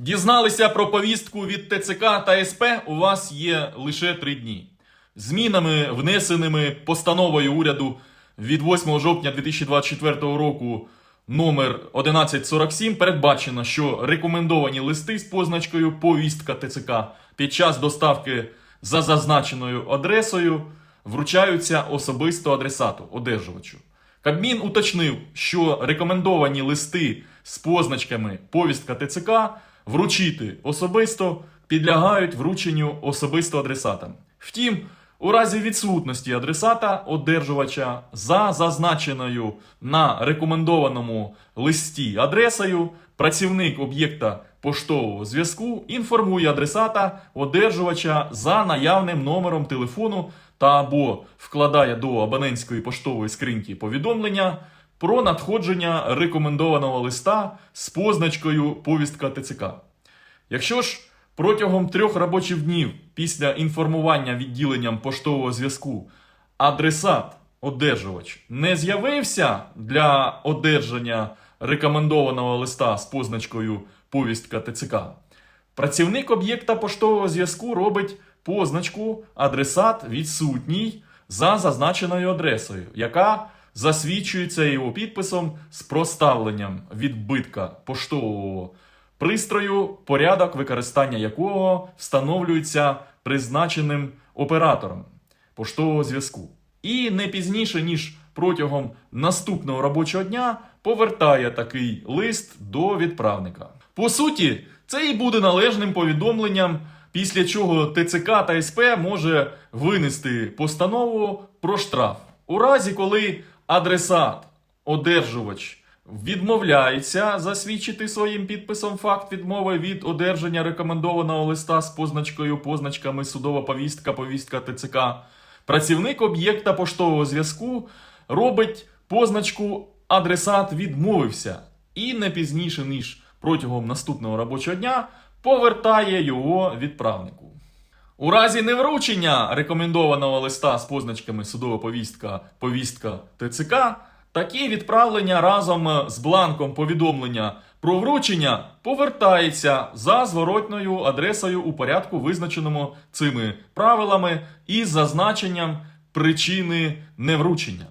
Дізналися про повістку від ТЦК та СП. У вас є лише три дні. Змінами, внесеними постановою уряду від 8 жовтня 2024 року номер 1147 передбачено, що рекомендовані листи з позначкою повістка ТЦК під час доставки за зазначеною адресою вручаються особисто адресату, одержувачу. Кабмін уточнив, що рекомендовані листи з позначками повістка ТЦК вручити особисто підлягають врученню особисто адресатам. Втім, у разі відсутності адресата одержувача за зазначеною на рекомендованому листі адресою, працівник об'єкта поштового зв'язку інформує адресата одержувача за наявним номером телефону та або вкладає до абонентської поштової скриньки повідомлення про надходження рекомендованого листа з позначкою повістка ТЦК. Якщо ж протягом трьох робочих днів після інформування відділенням поштового зв'язку адресат, одержувач, не з'явився для одержання рекомендованого листа з позначкою повістка ТЦК, працівник об'єкта поштового зв'язку робить позначку адресат відсутній за зазначеною адресою, яка засвідчується його підписом з проставленням відбитка поштового пристрою, порядок використання якого встановлюється призначеним оператором поштового зв'язку. І не пізніше, ніж протягом наступного робочого дня повертає такий лист до відправника. По суті, це і буде належним повідомленням, після чого ТЦК та СП може винести постанову про штраф. У разі, коли адресат, одержувач відмовляється засвідчити своїм підписом факт відмови від одержання рекомендованого листа з позначкою, позначками судова повістка, повістка ТЦК. Працівник об'єкта поштового зв'язку робить позначку адресат відмовився і не пізніше, ніж протягом наступного робочого дня повертає його відправнику. У разі невручення рекомендованого листа з позначками судова повістка, повістка ТЦК, такі відправлення разом з бланком повідомлення про вручення повертається за зворотною адресою у порядку, визначеному цими правилами із зазначенням причини невручення.